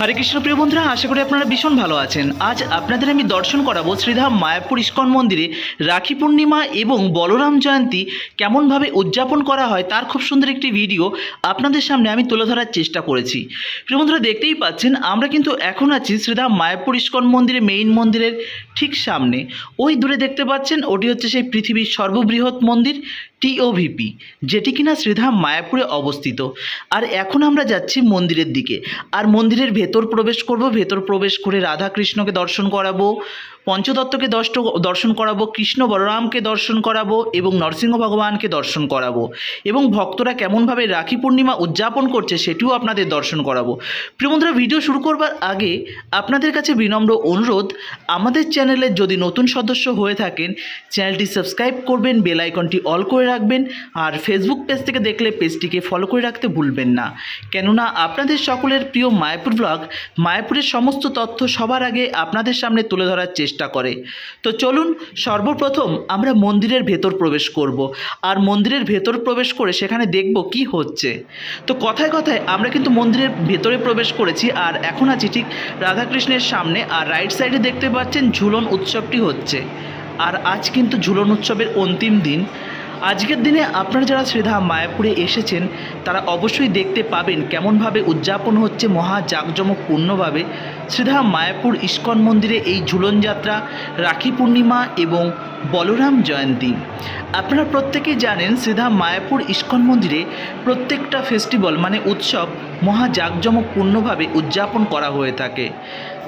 হরে কৃষ্ণ, প্রিয় বন্ধুরা, আশা করি আপনারা ভীষণ ভালো আছেন। আজ আপনাদের আমি দর্শন করাবো শ্রীধাম মায়াপুর ইস্কন মন্দিরে রাখি পূর্ণিমা এবং বলরাম জয়ন্তী কেমনভাবে উদযাপন করা হয় তার খুব সুন্দর একটি ভিডিও আপনাদের সামনে আমি তুলে ধরার চেষ্টা করেছি। প্রিয় বন্ধুরা, দেখতেই পাচ্ছেন, আমরা কিন্তু এখন আছি শ্রীধাম মায়াপুর ইস্কন মন্দিরে মেইন মন্দিরের ঠিক সামনে। ওই দূরে দেখতে পাচ্ছেন, ওটি হচ্ছে সেই পৃথিবীর সর্ববৃহৎ মন্দির টিওভিপি যেটি কিনা শ্রীধাম মায়াপুরে অবস্থিত। আর এখন আমরা যাচ্ছি মন্দিরের দিকে। আর মন্দিরের ভেতর প্রবেশ করব ভেতর প্রবেশ করে রাধাকৃষ্ণকে দর্শন করাবো। পঞ্চদত্তকে দষ্ট দর্শন করাবো, কৃষ্ণ বলরামকে দর্শন করাবো এবং নরসিংহ ভগবানকে দর্শন করাবো। এবং ভক্তরা কেমনভাবে রাখি পূর্ণিমা উদযাপন করছে সেটিও আপনাদের দর্শন করাবো। প্রিয় বন্ধুরা, ভিডিও শুরু করবার আগে আপনাদের কাছে বিনম্র অনুরোধ, আমাদের চ্যানেলের যদি নতুন সদস্য হয়ে থাকেন, চ্যানেলটি সাবস্ক্রাইব করবেন, বেল আইকনটি অল করে রাখবেন আর ফেসবুক পেজ থেকে দেখলে পেজটিকে ফলো করে রাখতে ভুলবেন না। কেননা, আপনাদের সকলের প্রিয় মায়াপুর ব্লগ মায়াপুরের সমস্ত তথ্য সবার আগে আপনাদের সামনে তুলে ধরার চেষ্টা করে। তো চলুন, সর্বপ্রথম আমরা মন্দিরের ভেতর প্রবেশ করব। আর মন্দিরের ভেতর প্রবেশ করে সেখানে দেখব কি হচ্ছে। তো কথায় কথায় আমরা কিন্তু মন্দিরের ভেতরে প্রবেশ করেছি, আর এখন আছি ঠিক রাধাকৃষ্ণের সামনে, আর রাইট সাইডে দেখতে পাচ্ছেন ঝুলন উৎসবটি হচ্ছে। আর আজ কিন্তু ঝুলন উৎসবের অন্তিম দিন। আজকের দিনে আপনারা যারা শ্রীধাম মায়াপুরে এসেছেন, তারা অবশ্যই দেখতে পাবেন কেমনভাবে উদযাপন হচ্ছে মহা জাঁকজমকপূর্ণভাবে। শ্রীধাম মায়াপুর ইস্কন মন্দিরে এই ঝুলন যাত্রা, রাখি পূর্ণিমা এবং বলরাম জয়ন্তী। আপনারা প্রত্যেকেই জানেন শ্রীধা মায়াপুর ইস্কন মন্দিরে প্রত্যেকটা ফেস্টিভ্যাল মানে উৎসব মহা জাঁকজমকপূর্ণভাবে উদযাপন করা হয়ে থাকে।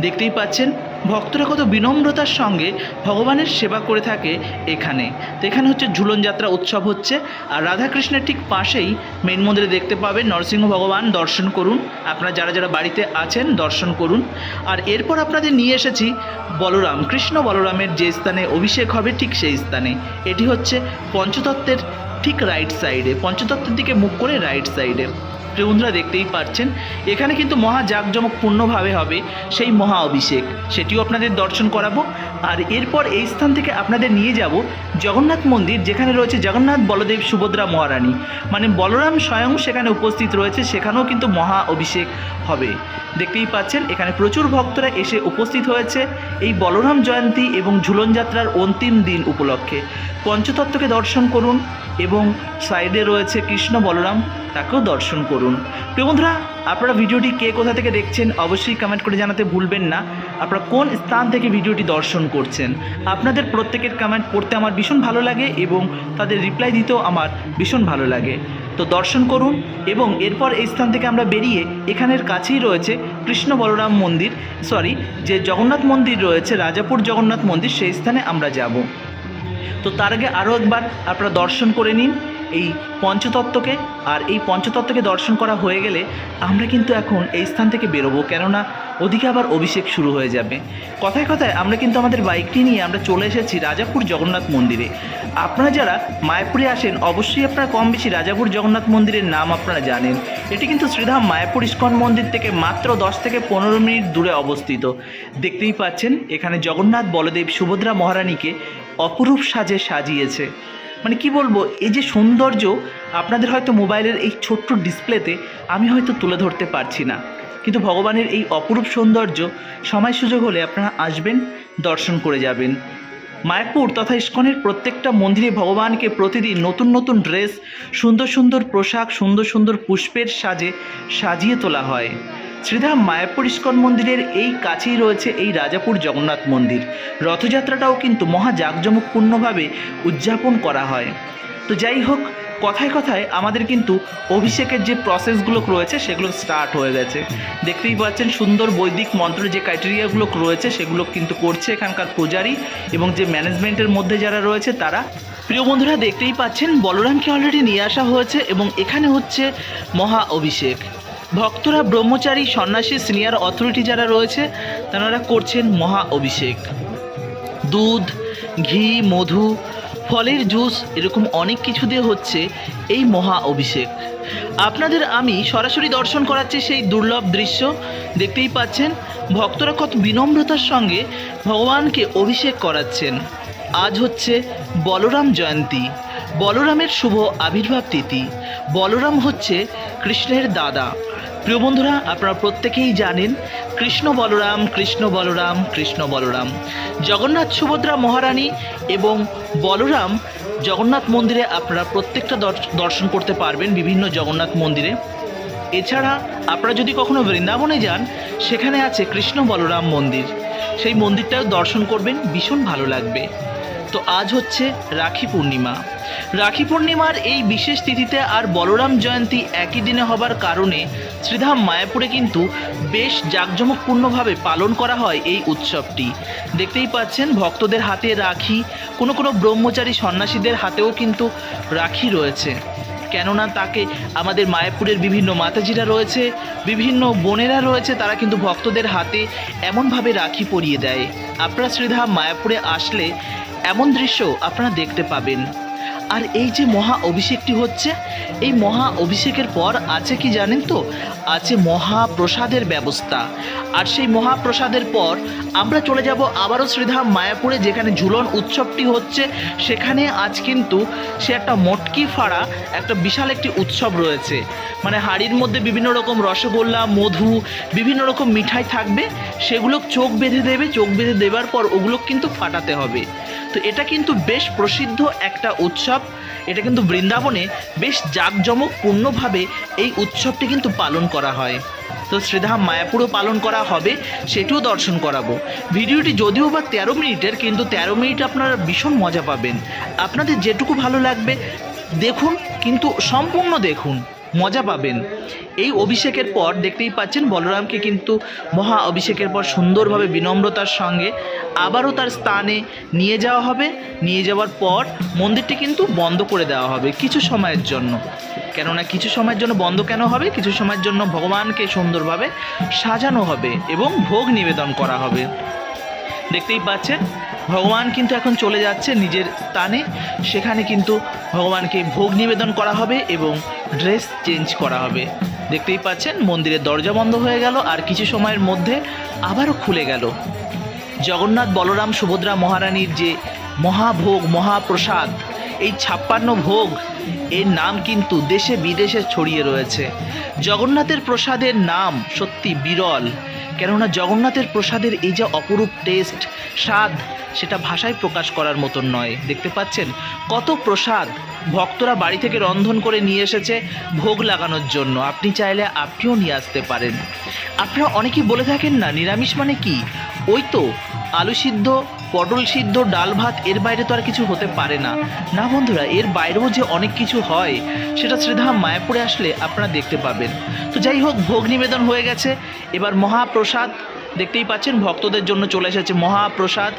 দেখতেই পাচ্ছেন, ভক্তরা কত বিনম্রতার সঙ্গে ভগবানের সেবা করে থাকে এখানে। তো এখানে হচ্ছে ঝুলন যাত্রা উৎসব হচ্ছে। আর রাধাকৃষ্ণের ঠিক পাশেই মেন মন্দিরে দেখতে পাবেন নরসিংহ ভগবান, দর্শন করুন। আপনারা যারা যারা বাড়িতে আছেন, দর্শন করুন। আর এরপর আপনাদের নিয়ে এসেছি বলরাম, কৃষ্ণ বলরামের যে স্থানে অভিষেক হবে ঠিক সেই স্থানে। এটি হচ্ছে পঞ্চতত্ত্বের ঠিক রাইট সাইডে পঞ্চতত্ত্বের দিকে মুখ করে রাইট সাইডে বন্ধুরা দেখতেই পাচ্ছেন এখানে কিন্তু মহা জাঁকজমকপূর্ণভাবে হবে সেই মহা অভিষেক সেটিও আপনাদের দর্শন করাবো আর এরপর এই স্থান থেকে আপনাদের নিয়ে যাব জগন্নাথ মন্দির যেখানে রয়েছে জগন্নাথ বলদেব সুভদ্রা মহারানী মানে বলরাম স্বয়ং সেখানে উপস্থিত রয়েছে সেখানেও কিন্তু মহা অভিষেক হবে দেখতেই পাচ্ছেন এখানে প্রচুর ভক্তরা এসে উপস্থিত হয়েছে এই বলরাম জয়ন্তী এবং ঝুলন যাত্রার অন্তিম দিন উপলক্ষে পঞ্চতত্ত্বকে দর্শন করুন এবং সাইডে রয়েছে কৃষ্ণ বলরাম তাকেও দর্শন করুন। প্রিয় বন্ধুরা, আপনারা ভিডিওটি কে কোথা থেকে দেখছেন অবশ্যই কমেন্ট করে জানাতে ভুলবেন না। আপনারা কোন স্থান থেকে ভিডিওটি দর্শন করছেন? আপনাদের প্রত্যেকের কমেন্ট পড়তে আমার ভীষণ ভালো লাগে এবং তাদের রিপ্লাই দিতেও আমার ভীষণ ভালো লাগে। তো দর্শন করুন এবং এরপর এই স্থান থেকে আমরা বেরিয়ে এখানের কাছেই রয়েছে কৃষ্ণ বলরাম মন্দির সরি যে জগন্নাথ মন্দির রয়েছে, রাজাপুর জগন্নাথ মন্দির, সেই স্থানে আমরা যাব। তো তার আগে আরও একবার আপনারা দর্শন করে নিন। এই পঞ্চতত্ত্বকে আর এই পঞ্চতত্ত্বকে দর্শন করা হয়ে গেলে আমরা কিন্তু এখন এই স্থান থেকে বেরোবো। কেননা ওদিকে আবার অভিষেক শুরু হয়ে যাবে। কথায় কথায় আমরা কিন্তু আমাদের বাইকটি নিয়ে আমরা চলে এসেছি রাজাপুর জগন্নাথ মন্দিরে। আপনারা যারা মায়াপুরে আসেন, অবশ্যই আপনারা কম বেশি রাজাপুর জগন্নাথ মন্দিরের নাম আপনারা জানেন। এটি কিন্তু শ্রীধাম মায়াপুর ইস্কন মন্দির থেকে মাত্র দশ থেকে পনেরো মিনিট দূরে অবস্থিত। দেখতেই পাচ্ছেন, এখানে জগন্নাথ বলদেব সুভদ্রা মহারানীকে অপরূপ সাজে সাজিয়েছে। মানে কি বলব, এই যে সৌন্দর্য আপনাদের হয়তো মোবাইলের এই ছোট্ট ডিসপ্লেতে আমি হয়তো তুলে ধরতে পারছি না। কিন্তু ভগবানের এই অপরূপ সৌন্দর্য সময় সুযোগ হলে আপনারা আসবেন, দর্শন করে যাবেন। মায়াপুর তথা ইস্কনের প্রত্যেকটা মন্দিরে ভগবানকে প্রতিদিন নতুন নতুন ড্রেস, সুন্দর সুন্দর পোশাক, সুন্দর সুন্দর পুষ্পের সাজে সাজিয়ে তোলা হয়। শ্রীধাম মায়াপুর ইস্কন মন্দিরের এই কাছেই রয়েছে এই রাজাপুর জগন্নাথ মন্দির। রথযাত্রাটাও কিন্তু মহা জাঁকজমকপূর্ণভাবে উদযাপন করা হয়। তো যাই হোক, কথায় কথায় আমাদের কিন্তু অভিষেকের যে প্রসেসগুলো রয়েছে সেগুলো স্টার্ট হয়ে গেছে। দেখতেই পাচ্ছেন সুন্দর বৈদিক মন্ত্র যে ক্রাইটেরিয়াগুলো রয়েছে সেগুলো কিন্তু করছে এখানকার পূজারি এবং যে ম্যানেজমেন্টের মধ্যে যারা রয়েছে তারা। প্রিয় বন্ধুরা, দেখতেই পাচ্ছেন, বলরামকে অলরেডি নিয়ে আসা হয়েছে এবং এখানে হচ্ছে মহা অভিষেক। ভক্তরা ব্রহ্মচারী, সন্ন্যাসী সিনিয়র অথরিটি যারা রয়েছে, তারা করছেন মহা অভিষেক। দুধ, ঘি, মধু, ফলের জুস, এরকম অনেক কিছু দিয়ে হচ্ছে এই মহা অভিষেক। আপনাদের আমি সরাসরি দর্শন করাচ্ছি সেই দুর্লভ দৃশ্য। দেখতেই পাচ্ছেন, ভক্তরা কত বিনম্রতার সঙ্গে ভগবানকে অভিষেক করাচ্ছেন। আজ হচ্ছে বলরাম জয়ন্তী। বলরামের শুভ আবির্ভাব তিথি। বলরাম হচ্ছে কৃষ্ণের দাদা। প্রিয় বন্ধুরা, আপনারা প্রত্যেকেই জানেন কৃষ্ণ বলরাম কৃষ্ণ বলরাম কৃষ্ণ বলরাম। জগন্নাথ সুভদ্রা মহারানী এবং বলরাম জগন্নাথ মন্দিরে আপনারা প্রত্যেকটা দর্শন করতে পারবেন বিভিন্ন জগন্নাথ মন্দিরে। এছাড়া আপনারা যদি কখনো বৃন্দাবনে যান, সেখানে আছে কৃষ্ণ বলরাম মন্দির। সেই মন্দিরটাও দর্শন করবেন, ভীষণ ভালো লাগবে। তো আজ হচ্ছে রাখি পূর্ণিমা। রাখি পূর্ণিমার এই বিশেষ তিথিতে আর বলরাম জয়ন্তী একই দিনে হবার কারণে শ্রীধাম মায়াপুরে কিন্তু বেশ জাঁকজমকপূর্ণভাবে পালন করা হয় এই উৎসবটি। দেখতেই পাচ্ছেন, ভক্তদের হাতে রাখি, কোনো কোনো ব্রহ্মচারী সন্ন্যাসীদের হাতেও কিন্তু রাখি রয়েছে। কেননা তাকে আমাদের মায়াপুরের বিভিন্ন মাতাজিরা রয়েছে, বিভিন্ন বোনেরা রয়েছে, তারা কিন্তু ভক্তদের হাতে এমনভাবে রাখি পরিয়ে দেয়। আপনারা শ্রীধাম মায়াপুরে আসলে এমন দৃশ্য আপনারা দেখতে পাবেন। আর এই যে মহা অভিষেকটি হচ্ছে, এই মহা অভিষেকের পর আছে কি জানেন তো? আছে মহাপ্রসাদের ব্যবস্থা। আর সেই মহাপ্রসাদের পর আমরা চলে যাব আবারও শ্রীধাম মায়াপুরে, যেখানে ঝুলন উৎসবটি হচ্ছে। সেখানে আজ কিন্তু সে একটা মটকি ফাড়া, একটা বিশাল একটি উৎসব রয়েছে। মানে হাড়ির মধ্যে বিভিন্ন রকম রসগোল্লা, মধু, বিভিন্ন রকম মিঠাই থাকবে। সেগুলো চোখ বেঁধে দেবে, চোখ বেঁধে দেবার পর ওগুলো কিন্তু ফাটাতে হবে। তো এটা কিন্তু বেশ প্রসিদ্ধ একটা উৎসব। এটা কিন্তু বৃন্দাবনে বেশ জাঁকজমকপূর্ণভাবে এই উৎসবটি কিন্তু পালন করা হয়। তো শ্রীধাম মায়াপুরও পালন করা হবে, সেটিও দর্শন করাবো। ভিডিওটি যদিও বা তেরো মিনিটের, কিন্তু তেরো মিনিট আপনারা ভীষণ মজা পাবেন। আপনাদের যেটুকু ভালো লাগবে, দেখুন, কিন্তু সম্পূর্ণ দেখুন। মজা পাবেন। এই অভিষেকের পর দেখতেই পাচ্ছেন বলরামকে কিন্তু মহা অভিষেকের পর সুন্দরভাবে বিনম্রতার সঙ্গে আবারও তার স্থানে নিয়ে যাওয়া হবে। নিয়ে যাওয়ার পর মন্দিরটি কিন্তু বন্ধ করে দেওয়া হবে কিছু সময়ের জন্য। কেননা কিছু সময়ের জন্য বন্ধ কেন হবে? কিছু সময়ের জন্য ভগবানকে সুন্দরভাবে সাজানো হবে এবং ভোগ নিবেদন করা হবে। দেখতেই পাচ্ছেন, ভগবান কিন্তু এখন চলে যাচ্ছে নিজের স্থানে। সেখানে কিন্তু ভগবানকে ভোগ নিবেদন করা হবে এবং ড্রেস চেঞ্জ করা হবে। দেখতেই পাচ্ছেন, মন্দিরের দরজা বন্ধ হয়ে গেল আর কিছু সময়ের মধ্যে আবারও খুলে গেল। জগন্নাথ বলরাম সুভদ্রা মহারানীর যে মহাভোগ, মহাপ্রসাদ, এই ছাপ্পান্ন ভোগ, এর নাম কিন্তু দেশে বিদেশে ছড়িয়ে রয়েছে। জগন্নাথের প্রসাদের নাম সত্যি বিরল। কেননা জগন্নাথের প্রসাদের এই যে অপরূপ টেস্ট স্বাদ, সেটা ভাষায় প্রকাশ করার মতন নয়। দেখতে পাচ্ছেন? কত প্রসাদ ভক্তরা বাড়ি থেকে রন্ধন করে নিয়ে এসেছে ভোগ লাগানোর জন্য। আপনি চাইলে আপনিও নিয়ে আসতে পারেন। আপনারা অনেকেই বলে থাকেন না, নিরামিষ মানে কি? ওই তো, আলু সিদ্ধ পটল সিদ্ধ, ডাল ভাত, এর বাইরে তো আর কিছু হতে পারে না। না বন্ধুরা, এর বাইরেও যে অনেক কিছু হয়, সেটা শ্রীধাম মায়াপুরে আসলে আপনারা দেখতে পাবেন। তো যাই হোক, ভোগ নিবেদন হয়ে গেছে। এবার মহাপ্রসাদ, দেখতেই পাচ্ছেন, ভক্তদের জন্য চলে এসেছে মহাপ্রসাদ।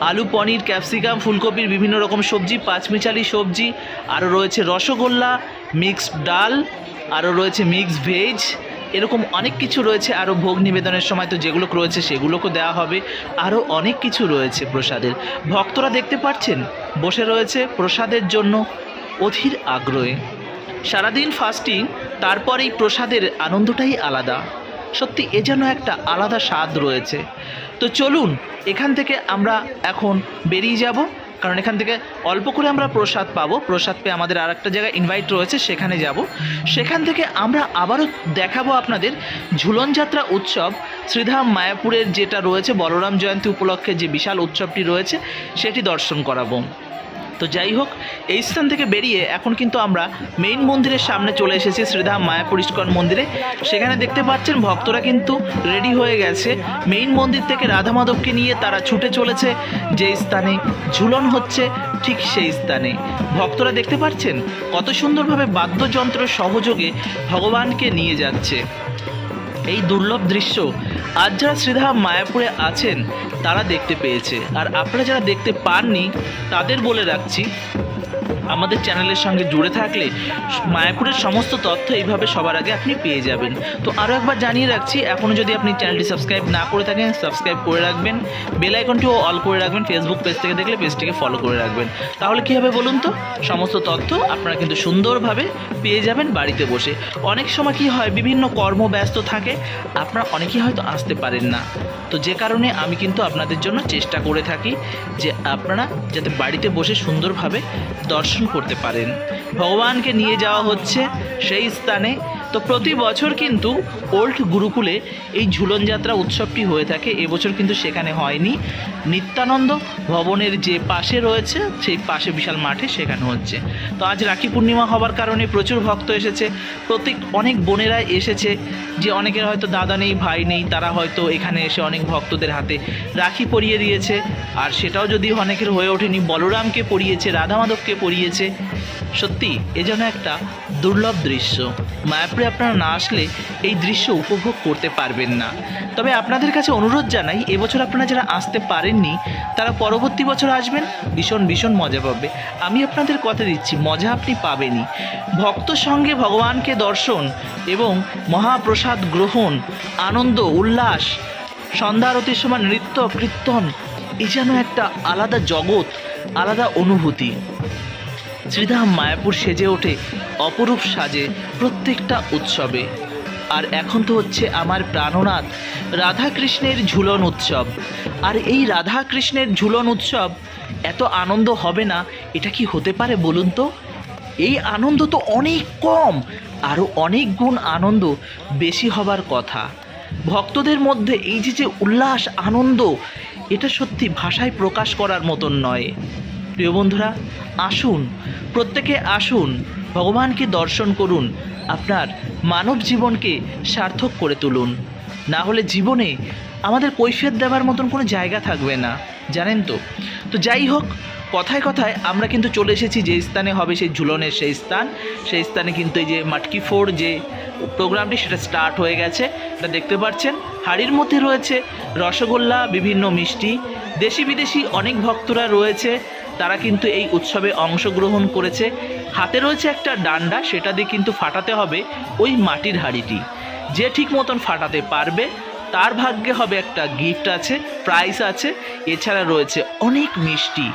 আলু, পনির, ক্যাপসিকাম, ফুলকপির বিভিন্ন রকম সবজি, পাঁচমিচালি সবজি, আরও রয়েছে রসগোল্লা, মিক্সড ডাল, আরও রয়েছে মিক্সড ভেজ। এরকম অনেক কিছু রয়েছে আরও ভোগ নিবেদনের সময় তো যেগুলো রয়েছে সেগুলোকে দেওয়া হবে। আরও অনেক কিছু রয়েছে প্রসাদের। ভক্তরা দেখতে পাচ্ছেন, বসে রয়েছে প্রসাদের জন্য অধীর আগ্রহে। সারাদিন ফাস্টিং তারপর এই প্রসাদের আনন্দটাই আলাদা। সত্যি, এ যেন একটা আলাদা স্বাদ রয়েছে। তো চলুন, এখান থেকে আমরা এখন বেরিয়ে যাব। কারণ এখান থেকে অল্প করে আমরা প্রসাদ পাবো। প্রসাদ পেয়ে আমাদের আর একটা জায়গায় ইনভাইট রয়েছে, সেখানে যাব। সেখান থেকে আমরা আবারও দেখাবো আপনাদের ঝুলন যাত্রা উৎসব। শ্রীধাম মায়াপুরের যেটা রয়েছে, বলরাম জয়ন্তী উপলক্ষে যে বিশাল উৎসবটি রয়েছে, সেটি দর্শন করাবো। তো যাই হোক, এই স্থান থেকে বেরিয়ে এখন কিন্তু আমরা মেইন মন্দিরের সামনে চলে এসেছি শ্রীধাম মায়াপুর ইস্কন মন্দিরে। সেখানে দেখতে পাচ্ছেন ভক্তরা কিন্তু রেডি হয়ে গেছে। মেইন মন্দির থেকে রাধা মাধবকে নিয়ে তারা ছুটে চলেছে। যে স্থানে ঝুলন হচ্ছে, ঠিক সেই স্থানে। ভক্তরা দেখতে পাচ্ছেন কত সুন্দরভাবে বাদ্যযন্ত্র সহযোগে ভগবানকে নিয়ে যাচ্ছে। এই দুর্লভ দৃশ্য আজ যারা শ্রীধা মায়াপুরে আছেন, তারা দেখতে পেয়েছে। আর আপনারা যারা দেখতে পাননি, তাদের বলে রাখছি আমাদের চ্যানেলের সঙ্গে জুড়ে থাকলে মায়াপুরের সমস্ত তথ্য এইভাবে সবার আগে আপনি পেয়ে যাবেন। তো আরও একবার জানিয়ে রাখছি এখনও যদি আপনি চ্যানেলটি সাবস্ক্রাইব না করে থাকেন, সাবস্ক্রাইব করে রাখবেন। বেল আইকনটিও অল করে রাখবেন ফেসবুক পেজ থেকে দেখলে পেজটিকে ফলো করে রাখবেন। তাহলে কী হবে বলুন তো? সমস্ত তথ্য আপনারা কিন্তু সুন্দরভাবে পেয়ে যাবেন বাড়িতে বসে। অনেক সময় কী হয়, বিভিন্ন কর্মব্যস্ত থাকে, আপনারা অনেকেই হয়তো আসতে পারেন না। তো যে কারণে আমি কিন্তু আপনাদের জন্য চেষ্টা করে থাকি যে আপনারা যাতে বাড়িতে বসে সুন্দরভাবে দর্শন করতে পারেন। ভগবানকে নিয়ে যাওয়া হচ্ছে সেই স্থানে। তো প্রতি বছর কিন্তু ওল্ড গুরুকুলে এই ঝুলন যাত্রা উৎসবটি হয়ে থাকে। এবছর কিন্তু সেখানে হয়নি। নিত্যানন্দ ভবনের যে পাশে রয়েছে, সেই পাশে বিশাল মাঠে সেখানে হচ্ছে। তো আজ রাখি পূর্ণিমা হবার কারণে প্রচুর ভক্ত এসেছে। প্রত্যেক অনেক বোনেরা এসেছে যে অনেকের হয়তো দাদা নেই, ভাই নেই, তারা হয়তো এখানে এসে অনেক ভক্তদের হাতে রাখি পরিয়ে দিয়েছে। আর সেটাও যদি অনেকের হয়ে ওঠেনি, বলরামকে পরিয়েছে রাধা মাধবকে পরিয়েছে, সত্যি এ যেন একটা দুর্লভ দৃশ্য। মায়াপুরে আপনারা না আসলে এই দৃশ্য উপভোগ করতে পারবেন না। তবে আপনাদের কাছে অনুরোধ জানাই, এবছর আপনারা যারা আসতে পারেননি, তারা পরবর্তী বছর আসবেন, ভীষণ ভীষণ মজা পাবে। আমি আপনাদের কথা দিচ্ছি, মজা আপনি পাবেনই। ভক্ত সঙ্গে ভগবানকে দর্শন এবং মহাপ্রসাদ গ্রহণ, আনন্দ, উল্লাস, সন্ধ্যা আরতির সময় নৃত্য, কীর্তন, এ যেন একটা আলাদা জগৎ, আলাদা অনুভূতি। শ্রীধাম মায়াপুর সেজে ওঠে, অপরূপ সাজে প্রত্যেকটা উৎসবে। আর এখন তো হচ্ছে আমার প্রাণনাথ, রাধাকৃষ্ণের ঝুলন উৎসব। আর এই রাধাকৃষ্ণের ঝুলন উৎসব এত আনন্দ হবে না, এটা কি হতে পারে বলুন তো? এই আনন্দ তো অনেক কম আরও অনেক গুণ আনন্দ বেশি হবার কথা। ভক্তদের মধ্যে এই যে যে উল্লাস, আনন্দ, এটা সত্যি ভাষায় প্রকাশ করার মতন নয়। প্রিয় বন্ধুরা, আসুন, প্রত্যেকে আসুন, ভগবানকে দর্শন করুন, আপনার মানব জীবনকে সার্থক করে তুলুন। না হলে জীবনে আমাদের কৈফিয়ত দেওয়ার মতন কোনো জায়গা থাকবে না, জানেন তো? তো যাই হোক, কথায় কথায় আমরা কিন্তু চলে এসেছি যে স্থানে হবে সেই ঝুলনের সেই স্থান। সেই স্থানে কিন্তু এই যে মাটকি ফোর যে প্রোগ্রামটি, সেটা স্টার্ট হয়ে গেছে। এটা দেখতে পাচ্ছেন, হাড়ির মধ্যে রয়েছে রসগোল্লা, বিভিন্ন মিষ্টি। দেশি বিদেশি অনেক ভক্তরা রয়েছে। তারা কিন্তু এই উৎসবে অংশগ্রহণ করেছে। হাতে রয়েছে একটা ডান্ডা, সেটা দিয়ে কিন্তু ফাটাতে হবে ওই মাটির হাঁড়িটি। যে ঠিক মতন ফাটাতে পারবে, তার ভাগ্যে হবে একটা গিফট আছে প্রাইস আছে। এছাড়া রয়েছে অনেক মিষ্টি।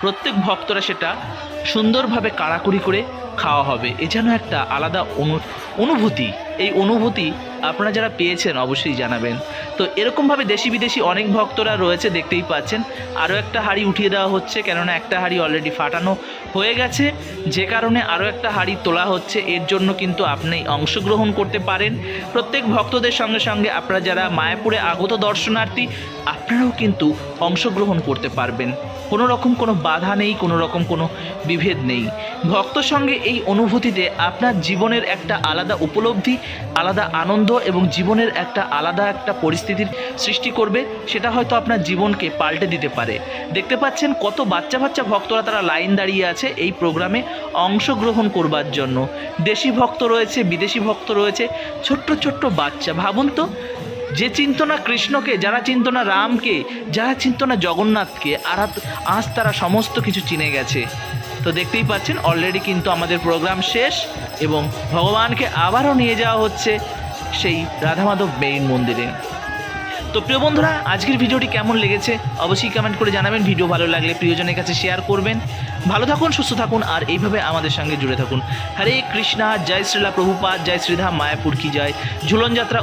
প্রত্যেক ভক্তরা সেটা সুন্দরভাবে কাড়াকুড়ি করে খাওয়া হবে। এ যেন একটা আলাদা অনু, অনুভূতি। এই অনুভূতি আপনারা যারা পেয়েছেন, অবশ্যই জানাবেন। তো এরকমভাবে দেশি বিদেশি অনেক ভক্তরা রয়েছে, দেখতেই পাচ্ছেন। আরও একটা হাড়ি উঠিয়ে দেওয়া হচ্ছে, কেননা একটা হাড়ি অলরেডি ফাটানো হয়ে গেছে। যে কারণে আরও একটা হাড়ি তোলা হচ্ছে, এর জন্য কিন্তু আপনি অংশগ্রহণ করতে পারেন। প্রত্যেক ভক্তদের সঙ্গে সঙ্গে আপনারা যারা মায়াপুরে আগত দর্শনার্থী আপনারাও কিন্তু অংশগ্রহণ করতে পারবেন। কোনো রকম কোনো বাধা নেই, কোনো রকম কোনো বিভেদ নেই। ভক্ত সঙ্গে এই অনুভূতিতে আপনার জীবনের একটা আলাদা উপলব্ধি, আলাদা আনন্দ এবং জীবনের একটা আলাদা একটা পরিস্থিতির সৃষ্টি করবে, সেটা হয়তো আপনার জীবনকে পাল্টে দিতে পারে। দেখতে পাচ্ছেন কত বাচ্চা বাচ্চা ভক্তরা তারা লাইন দাঁড়িয়ে আছে এই প্রোগ্রামে অংশগ্রহণ করবার জন্য। দেশি ভক্ত রয়েছে, বিদেশি ভক্ত রয়েছে, ছোট্ট ছোট্ট বাচ্চা। ভাবুন তো যে চিন্ত না কৃষ্ণকে, যারা চিন্ত না রামকে, যারা চিন্ত না জগন্নাথকে আর আজ তারা সমস্ত কিছু চিনে গেছে। তো দেখতেই পাচ্ছেন অলরেডি কিন্তু আমাদের প্রোগ্রাম শেষ এবং ভগবানকে আবারও নিয়ে যাওয়া হচ্ছে সেই রাধা মাধব মেইন মন্দিরে। তো প্রিয় বন্ধুরা, আজকের ভিডিওটি কেমন লেগেছে অবশ্যই কমেন্ট করে জানাবেন। ভিডিও ভালো লাগলে প্রিয়জনের কাছে শেয়ার করবেন। ভালো থাকুন, সুস্থ থাকুন আর এইভাবে আমাদের সঙ্গে জুড়ে থাকুন। হরে কৃষ্ণা, জয় শ্রীলা প্রভুপাত জয় শ্রীধাম মায়াপুর কি জয়। ঝুলন যাত্রা